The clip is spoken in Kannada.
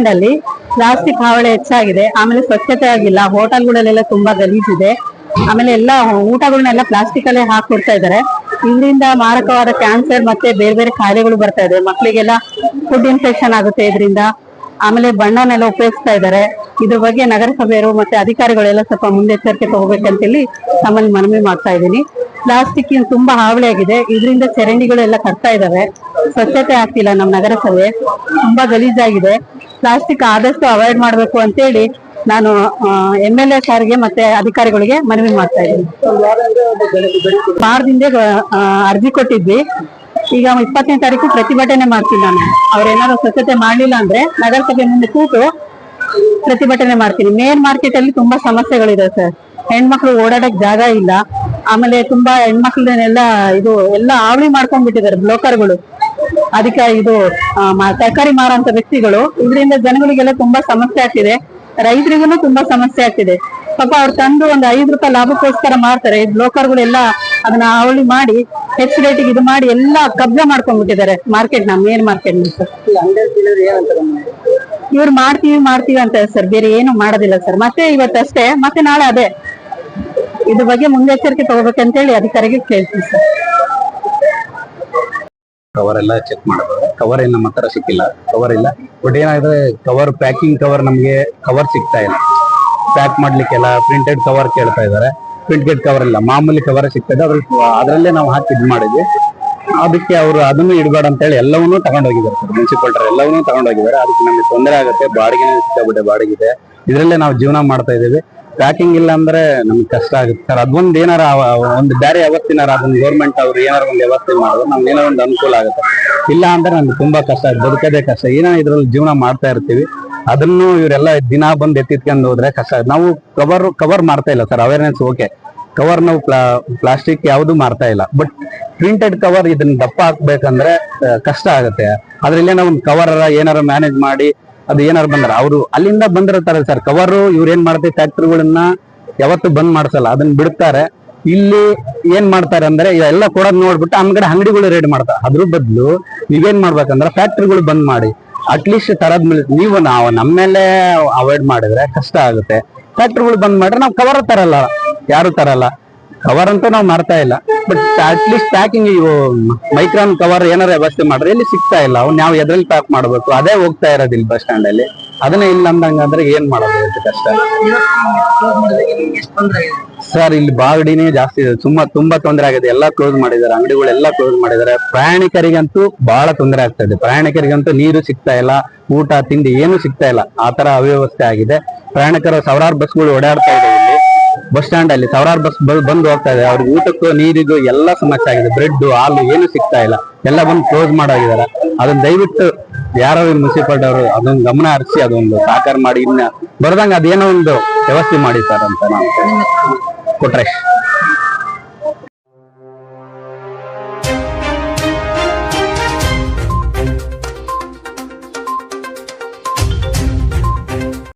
ಸ್ಟ್ಯಾಂಡ್ ಅಲ್ಲಿ ಪ್ಲಾಸ್ಟಿಕ್ ಹಾವಳಿ ಹೆಚ್ಚಾಗಿದೆ. ಆಮೇಲೆ ಸ್ವಚ್ಛತೆ ಆಗಿಲ್ಲ. ಹೋಟೆಲ್ಗಳಲ್ಲೆಲ್ಲ ತುಂಬಾ ಗಲೀಜಿದೆ. ಆಮೇಲೆ ಎಲ್ಲ ಊಟಗಳನ್ನೆಲ್ಲ ಪ್ಲಾಸ್ಟಿಕ್ ಅಲ್ಲೇ ಹಾಕೊಡ್ತಾ ಇದ್ದಾರೆ. ಇದರಿಂದ ಮಾರಕವಾದ ಕ್ಯಾನ್ಸರ್ ಮತ್ತೆ ಬೇರೆ ಬೇರೆ ಕಾಯಿಲೆಗಳು ಬರ್ತಾ ಇದೆ. ಮಕ್ಕಳಿಗೆಲ್ಲ ಫುಡ್ ಇನ್ಫೆಕ್ಷನ್ ಆಗುತ್ತೆ ಇದರಿಂದ. ಆಮೇಲೆ ಬಣ್ಣನೆಲ್ಲ ಉಪಯೋಗಿಸ್ತಾ ಇದ್ದಾರೆ. ಇದ್ರ ಬಗ್ಗೆ ನಗರಸಭೆಯರು ಮತ್ತೆ ಅಧಿಕಾರಿಗಳೆಲ್ಲ ಸ್ವಲ್ಪ ಮುಂದೆಚ್ಚರಿಕೆ ತಗೋಬೇಕಂತೇಳಿ ತಮ್ಮಲ್ಲಿ ಮನವಿ ಮಾಡ್ತಾ ಇದ್ದೀನಿ. ಪ್ಲಾಸ್ಟಿಕ್ ತುಂಬಾ ಹಾವಳಿ ಆಗಿದೆ. ಇದರಿಂದ ಚರಂಡಿಗಳೆಲ್ಲ ಕಟ್ತಾ ಇದಾವೆ ಸ್ವಚ್ಛತೆ ಆಗ್ತಿಲ್ಲ ನಮ್ಮ ನಗರಸಭೆ. ತುಂಬಾ ಗಲೀಜಾಗಿದೆ. ಪ್ಲಾಸ್ಟಿಕ್ ಆದಷ್ಟು ಅವಾಯ್ಡ್ ಮಾಡ್ಬೇಕು ಅಂತೇಳಿ ನಾನು ಎಂ ಎಲ್ ಎ ಸಾರಿಗೆ ಮತ್ತೆ ಅಧಿಕಾರಿಗಳಿಗೆ ಮನವಿ ಮಾಡ್ತಾ ಇದ್ದೀನಿ. ವಾರದಿಂದ ಅರ್ಜಿ ಕೊಟ್ಟಿದ್ವಿ. ಈಗ ಇಪ್ಪತ್ತನೇ ತಾರೀಕು ಪ್ರತಿಭಟನೆ ಮಾಡ್ತೀನಿ ನಾನು. ಅವ್ರೇನಾದ್ರು ಸ್ವಚ್ಛತೆ ಮಾಡಲಿಲ್ಲ ಅಂದ್ರೆ ನಗರಸಭೆ ಮುಂದೆ ಕೂತು ಪ್ರತಿಭಟನೆ ಮಾಡ್ತೀನಿ. ಮೇನ್ ಮಾರ್ಕೆಟ್ ಅಲ್ಲಿ ತುಂಬಾ ಸಮಸ್ಯೆಗಳಿದೆ ಸರ್. ಹೆಣ್ಮಕ್ಳು ಓಡಾಡಕ್ ಜಾಗ ಇಲ್ಲ. ಆಮೇಲೆ ತುಂಬಾ ಹೆಣ್ಮಕ್ಳನ್ನೆಲ್ಲ ಇದು ಎಲ್ಲ ಆವಳಿ ಮಾಡ್ಕೊಂಡ್ಬಿಟ್ಟಿದ್ದಾರೆ ಬ್ಲೋಕರ್ಗಳು ಅದಕ್ಕೆ ಇದು ತರಕಾರಿ ಮಾರುವಂತ ವ್ಯಕ್ತಿಗಳು ಇದರಿಂದ ಜನಗಳಿಗೆಲ್ಲ ತುಂಬಾ ಸಮಸ್ಯೆ ಆಗ್ತಿದೆ. ರೈತರಿಗೂ ತುಂಬಾ ಸಮಸ್ಯೆ ಆಗ್ತಿದೆ. ಪಾಪ ಅವ್ರು ತಂದು ಒಂದು ಐದು ರೂಪಾಯಿ ಲಾಭಕ್ಕೋಸ್ಕರ ಮಾಡ್ತಾರೆ ಈ ಬ್ಲೋಕರ್ಗಳೆಲ್ಲ ಅದನ್ನ ಅವಳಿ ಮಾಡಿ ಹೆಚ್ಚು ರೇಟಿಗೆ ಇದು ಮಾಡಿ ಎಲ್ಲ ಕಬ್ಜಾ ಮಾಡ್ಕೊಂಡ್ಬಿಟ್ಟಿದ್ದಾರೆ ಮಾರ್ಕೆಟ್ನ ಮೇನ್ ಮಾರ್ಕೆಟ್ ಇವ್ರು ಮಾಡ್ತೀವಿ ಮಾಡ್ತೀವಿ ಅಂತ ಸರ್ ಬೇರೆ ಏನು ಮಾಡೋದಿಲ್ಲ ಸರ್. ಮತ್ತೆ ಇವತ್ತಷ್ಟೇ ಮತ್ತೆ ನಾಳೆ ಅದೇ. ಇದ್ರ ಬಗ್ಗೆ ಮುಂದೆಚ್ಚರಿಕೆ ತಗೋಬೇಕಂತೇಳಿ ಅಧಿಕಾರಿಗೆ ಕೇಳ್ತೀನಿ ಸರ್. ಕವರ್ ಎಲ್ಲ ಚೆಕ್ ಮಾಡಿದ್ರೆ ಕವರ್ ಏನ್ ನಮ್ಮ ಹತ್ರ ಸಿಕ್ಕಿಲ್ಲ. ಕವರ್ ಇಲ್ಲ. ಬಟ್ ಏನಾದ್ರೆ ಕವರ್ ಪ್ಯಾಕಿಂಗ್ ಕವರ್ ನಮಗೆ ಕವರ್ ಸಿಗ್ತಾ ಇಲ್ಲ. ಪ್ಯಾಕ್ ಮಾಡ್ಲಿಕ್ಕೆಲ್ಲ ಪ್ರಿಂಟೆಡ್ ಕವರ್ ಕೇಳ್ತಾ ಇದಾರೆ ಪ್ರಿಂಟೆಡ್ ಕವರ್ ಇಲ್ಲ. ಮಾಮೂಲಿ ಕವರ್ ಸಿಗ್ತದೆ. ಅದ್ರ ಅದರಲ್ಲೇ ನಾವು ಹಾಕಿ ಇದು ಮಾಡಿದ್ವಿ. ಅದಕ್ಕೆ ಅವರು ಅದನ್ನು ಇಡಬೇಡ ಅಂತ ಹೇಳಿ ಎಲ್ಲವನ್ನೂ ತಗೊಂಡೋಗಿದ್ದಾರೆ ಸರ್. ಮುನ್ಸಿಪಾಲ್ಟರ್ ಎಲ್ಲವನ್ನೂ ತಗೊಂಡೋಗಿದ್ದಾರೆ. ಅದಕ್ಕೆ ನಮಗೆ ತೊಂದರೆ ಆಗುತ್ತೆ. ಬಾಡಿಗೆ ಸಿಕ್ಕಾಬಿಟ್ಟೆ ಬಾಡಿಗೆ ಇದೆ. ಇದರಲ್ಲೇ ನಾವು ಜೀವನ ಮಾಡ್ತಾ ಇದೀವಿ ಪ್ಯಾಕಿಂಗ್ ಇಲ್ಲ ಅಂದ್ರೆ ನಮ್ಗೆ ಕಷ್ಟ ಆಗುತ್ತೆ. ಸರ್ ಅದೊಂದು ಏನಾರ ಒಂದು ಬೇರೆ ಯಾವತ್ತಿನಾರ ಅದೊಂದು ಗೌರ್ಮೆಂಟ್ ಅವ್ರು ಏನಾರ ಒಂದು ವ್ಯವಸ್ಥೆ ಮಾಡೋದು ನಮ್ಗೆ ಏನೋ ಒಂದು ಅನುಕೂಲ ಆಗುತ್ತೆ. ಇಲ್ಲ ಅಂದ್ರೆ ನಮ್ಗೆ ತುಂಬಾ ಕಷ್ಟ ಬದುಕೋದೇ ಕಷ್ಟ. ಏನೋ ಇದ್ರಲ್ಲಿ ಜೀವನ ಮಾಡ್ತಾ ಇರ್ತೀವಿ. ಅದನ್ನು ಇವರೆಲ್ಲ ದಿನ ಬಂದು ಎತ್ತಿತ್ಕೊಂಡು ಹೋದ್ರೆ ಕಷ್ಟ ನಾವು ಕವರ್ ಕವರ್ ಮಾಡ್ತಾ ಇಲ್ಲ ಸರ್. ಅವೇರ್ನೆಸ್ ಓಕೆ ಕವರ್ ನಾವು ಪ್ಲಾಸ್ಟಿಕ್ ಯಾವುದು ಮಾರ್ತಾ ಇಲ್ಲ. ಬಟ್ ಪ್ರಿಂಟೆಡ್ ಕವರ್ ಇದನ್ನ ದಪ್ಪ ಹಾಕ್ಬೇಕಂದ್ರೆ ಕಷ್ಟ ಆಗುತ್ತೆ. ಅದ್ರಲ್ಲಿ ನಾವು ಒಂದು ಕವರ್ ಏನಾರ ಮ್ಯಾನೇಜ್ ಮಾಡಿ ಅದು ಏನಾರು ಬಂದ್ರ? ಅವರು ಅಲ್ಲಿಂದ ಬಂದಿರ್ತಾರೆ ಸರ್. ಕವರು, ಇವ್ರು ಏನ್ ಮಾಡ್ತಾರೆ ಫ್ಯಾಕ್ಟ್ರಿಗಳನ್ನ ಯಾವತ್ತು ಬಂದ್ ಮಾಡ್ಸಲ್ಲ. ಅದನ್ನ ಬಿಡ್ತಾರೆ. ಇಲ್ಲಿ ಏನ್ ಮಾಡ್ತಾರೆ ಅಂದ್ರೆ ಎಲ್ಲ ಕೊಡೋದ್ ನೋಡ್ಬಿಟ್ಟು ಅಂಗಡಿ ಅಂಗಡಿಗಳು ರೇಡ್ ಮಾಡ್ತಾರೆ. ಅದ್ರ ಬದಲು ನೀವೇನ್ ಮಾಡ್ಬೇಕಂದ್ರೆ, ಫ್ಯಾಕ್ಟ್ರಿಗಳು ಬಂದ್ ಮಾಡಿ. ಅಟ್ಲೀಸ್ಟ್ ತರದ್ ನೀವು ನಾವು ನಮ್ಮ ಮೇಲೆ ಅವಾಯ್ಡ್ ಮಾಡಿದ್ರೆ ಕಷ್ಟ ಆಗುತ್ತೆ. ಫ್ಯಾಕ್ಟ್ರಿಗಳು ಬಂದ್ ಮಾಡ್ರೆ ನಾವು ಕವರ್ ತರಲ್ಲ. ಯಾರು ತರಲ್ಲ? ಕವರ್ ಅಂತೂ ನಾವು ಮಾಡ್ತಾ ಇಲ್ಲ. ಬಟ್ ಅಟ್ಲೀಸ್ಟ್ ಪ್ಯಾಕಿಂಗ್ ಇವು ಮೈಕ್ರಾನ್ ಕವರ್ ಏನಾರ ವ್ಯವಸ್ಥೆ ಮಾಡ್ರೆ ಇಲ್ಲಿ ಸಿಗ್ತಾ ಇಲ್ಲ. ಅವ್ನು ನಾವು ಎದ್ರಲ್ಲಿ ಪ್ಯಾಕ್ ಮಾಡ್ಬೇಕು, ಅದೇ ಹೋಗ್ತಾ ಇರೋದು ಇಲ್ಲಿ ಬಸ್ ಸ್ಟ್ಯಾಂಡ್ ಅಲ್ಲಿ. ಅದನ್ನೇ ಇಲ್ಲ ಅಂದಂಗಂದ್ರೆ ಏನ್ ಮಾಡೋದು ಕಷ್ಟ. ಸರ್ ಇಲ್ಲಿ ಬಾಗಡಿನೇ ಜಾಸ್ತಿ ಇದೆ. ತುಂಬಾ ತುಂಬಾ ತೊಂದರೆ ಆಗಿದೆ. ಎಲ್ಲಾ ಕ್ಲೋಸ್ ಮಾಡಿದ್ದಾರೆ. ಅಂಗಡಿಗಳೆಲ್ಲ ಕ್ಲೋಸ್ ಮಾಡಿದ್ದಾರೆ. ಪ್ರಯಾಣಿಕರಿಗಂತೂ ಬಹಳ ತೊಂದರೆ ಆಗ್ತಾ ಇದೆ. ಪ್ರಯಾಣಿಕರಿಗಂತೂ ನೀರು ಸಿಗ್ತಾ ಇಲ್ಲ, ಊಟ, ತಿಂಡಿ ಏನು ಸಿಗ್ತಾ ಇಲ್ಲ. ಆತರ ತರ ಅವ್ಯವಸ್ಥೆ ಆಗಿದೆ. ಪ್ರಯಾಣಿಕರು ಸಾವಿರಾರು ಬಸ್ಗಳು ಓಡಾಡ್ತಾ ಇದೆ ಬಸ್ ಸ್ಟ್ಯಾಂಡ್ ಅಲ್ಲಿ ಸಾವಿರಾರು ಬಸ್ ಬಂದು ಹೋಗ್ತಾ ಇದೆ. ಅವ್ರಿಗೆ ಊಟಕ್ಕೂ, ನೀರಿಗೂ ಎಲ್ಲ ಸಮಸ್ಯೆ ಆಗಿದೆ. ಬ್ರೆಡ್ ಹಾಲು ಏನು ಸಿಗ್ತಾ ಇಲ್ಲ. ಎಲ್ಲ ಬಂದು ಕ್ಲೋಸ್ ಮಾಡೋಗಿದ್ದಾರೆ. ಅದನ್ನ ದಯವಿಟ್ಟು ಯಾರೋ ಮುನ್ಸಿಪಾಲ್ಟಿ ಅವರು ಅದೊಂದು ಗಮನ ಹರಿಸಿ, ಅದೊಂದು ಸಾಕಾರ ಮಾಡಿ, ಇನ್ನ ಬರ್ದಂಗ ಅದೇನೋ ಒಂದು ವ್ಯವಸ್ಥೆ ಮಾಡಿ ಸರ್ ಅಂತ ನಾವು ಕೊಟ್ರೆ.